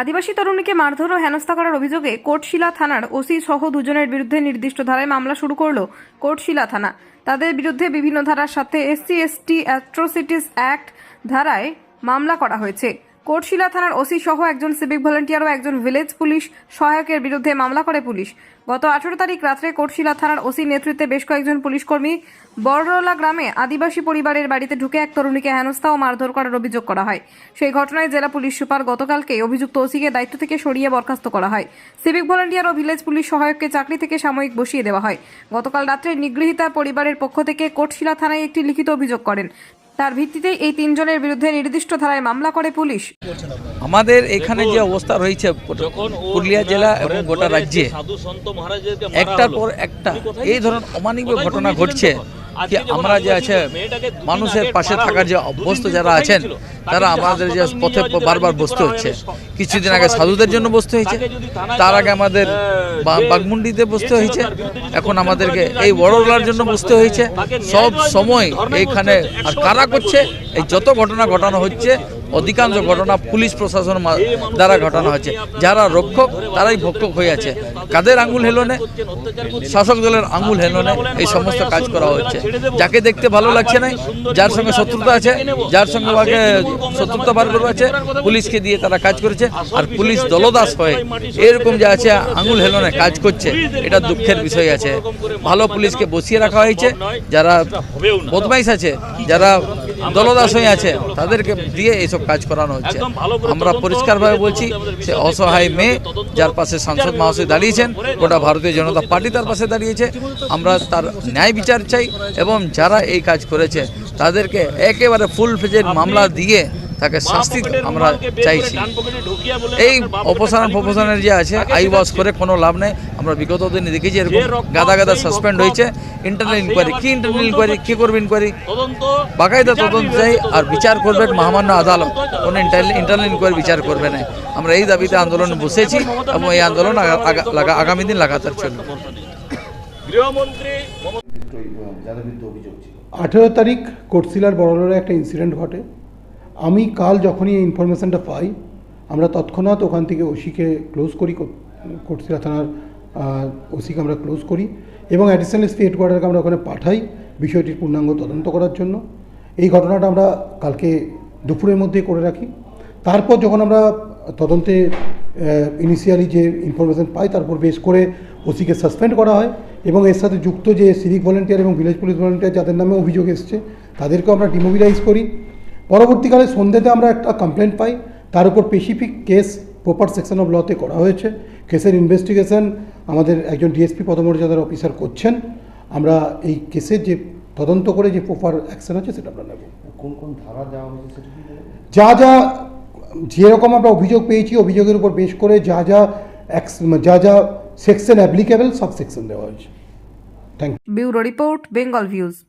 আদিবাসী তরুণীকে মারধর ও হেনস্থা করার অভিযোগে কোটশিলা থানার ওসি সহ দুজনের বিরুদ্ধে নির্দিষ্ট ধারায় মামলা শুরু করল কোটশিলা থানা। তাদের বিরুদ্ধে বিভিন্ন ধারার সাথে এসসি, এসটি, অ্যাট্রোসিটিস অ্যাক্ট ধারায় মামলা করা হয়েছে। কোটশিলা থানার ওসি সহ একজন সিভিক ভলেন্টিয়ার ও একজন ভিলেজ পুলিশ সহায়কের বিরুদ্ধে মামলা করে পুলিশ। গত আঠারো তারিখ রাত্রে কোটশিলা থানার ওসি নেতৃত্বে বেশ কয়েকজন পুলিশ কর্মী বড়রলা গ্রামে আদিবাসী পরিবারের বাড়িতে ঢুকে এক তরুণীকে হেনস্থা ও মারধর করার অভিযোগ করা হয়। সেই ঘটনায় জেলা পুলিশ সুপার গতকালকে অভিযুক্ত ওসিকে দায়িত্ব থেকে সরিয়ে বরখাস্ত করা হয়। সিভিক ভলান্টিয়ার ও ভিলেজ পুলিশ সহায়ককে চাকরি থেকে সাময়িক বসিয়ে দেওয়া হয়। গতকাল রাত্রে নিগৃহীতা পরিবারের পক্ষ থেকে কোটশিলা থানায় একটি লিখিত অভিযোগ করেন। তার ভিত্তিতে এই তিনজনের বিরুদ্ধে নির্দিষ্ট ধারায় মামলা করে পুলিশ। আমাদের এখানে যে অবস্থা রয়েছে পুরুলিয়া জেলা এবং গোটা রাজ্যে সাধু সন্ত মহারাজদেরকে মারা একটার পর একটা এই ধরনের অমানবিক ঘটনা ঘটছে। যে আমরা যে আছে মানুষের পাশে থাকার যে অভ্যস্ত যারা আছেন তারা আমাদের যে পথে বারবার বসতে হচ্ছে কিছুদিন আগে সাধুদের জন্য বসতে হয়েছে তার আগে আমাদের বাগমুন্ডিতে বসতে হয়েছে এখন আমাদেরকে এই বড়লার জন্য বসতে হয়েছে। সব সময় এইখানে আর কারা করছে এই যত ঘটনা ঘটানো হচ্ছে অধিকাংশ ঘটনা পুলিশ প্রশাসন দ্বারা ঘটানো হয়েছে। যারা রক্ষক, তারাই ভক্ষক হয়ে আছে। কাদের আঙ্গুল হেলনে? শাসক দলের আঙ্গুল হেলনে এই সমস্ত কাজ করা হচ্ছে। যাকে দেখতে ভালো লাগছে না যার সঙ্গে শত্রুতা আছে, যার সঙ্গে আগে শত্রুতা বার করা আছে, পুলিশকে দিয়ে তারা কাজ করেছে। আর পুলিশ দলদাস হয়ে এরকম যে আছে আঙ্গুল হেলনে কাজ করছে, এটা দুঃখের বিষয় আছে। ভালো পুলিশকে বসিয়ে রাখা হয়েছে। যারা বদমাইশ আছে, যারা দলদাস হয়ে আছে তাদেরকে দিয়ে এইসব কাজ করানো হচ্ছে। আমরা পরিষ্কারভাবে বলছি সে অসহায় মেয়ে যার পাশে সাংসদ মহাশয় দাঁড়িয়েছেন গোটা ভারতীয় জনতা পার্টি তার পাশে দাঁড়িয়েছে। আমরা তার ন্যায় বিচার চাই এবং যারা এই কাজ করেছে তাদেরকে একেবারে ফুল ফেজের মামলা দিয়ে তাকে শাস্তি আমরা চাইছি। এই অপসারণ ফপসারণের যে আছে আইওয়াস করে কোনো লাভ নেই। আমরা বিগত দিনে দেখেছি এরকম গাদা গাদা সাসপেন্ড হয়েছে। ইন্টারনাল ইনকোয়ারি কি ইন্টারনাল ইনকোয়ারি কি করবে ইনকোয়ারি বাকায়দা তদন্ত চাই আর বিচার করবে মহামান্য আদালত। কোনো ইন্টারনাল ইনকোয়ারি বিচার করবে না। আমরা এই দাবিতে আন্দোলন বসেছি এবং এই আন্দোলন আগামী দিন লাগাতার চলবে। গৃহমন্ত্রী আঠেরো তারিখ কোটশিলার বড়লোরে একটা ইনসিডেন্ট ঘটে। আমি কাল যখনই এই ইনফরমেশনটা পাই, আমরা তৎক্ষণাৎ ওখান থেকে ওসিকে ক্লোজ করি কোট- কোটশিলা থানার ওসিকে আমরা ক্লোজ করি এবং অ্যাডিশনাল এসপি হেডকোয়ার্টারকে আমরা ওখানে পাঠাই বিষয়টির পূর্ণাঙ্গ তদন্ত করার জন্য। এই ঘটনাটা আমরা কালকে দুপুরের মধ্যে করে রাখি। তারপর যখন আমরা তদন্তে ইনিশিয়ালি যে ইনফরমেশন পাই, তারপর বেশ করে ওসিকে সাসপেন্ড করা হয় এবং এর সাথে যুক্ত যে সিভিক ভলেন্টিয়ার এবং ভিলেজ পুলিশ ভলেন্টিয়ার যাদের নামে অভিযোগ এসছে, তাদেরকেও আমরা ডিমোবিলাইজ করি। পরবর্তীকালে সন্ধ্যেতে আমরা একটা কমপ্লেন পাই। তার উপর specific case proper section of লতে করা হয়েছে। কেসের ইনভেস্টিগেশন আমাদের একজন ডিএসপি পদমর্যাদার অফিসার করছেন। আমরা এই কেসের যে তদন্ত করে যে প্রপার অ্যাকশন আছে সেটা আমরা নেব। কোন কোন ধারা দেওয়া হয়েছে? যা যা যেরকম আমরা অভিযোগ পেয়েছি অভিযোগের উপর বেশ করে যা যা যা যা সেকশন অ্যাপ্লিকেবল সব সেকশন দেওয়া হয়েছে। Thank you bureau report Bengal views.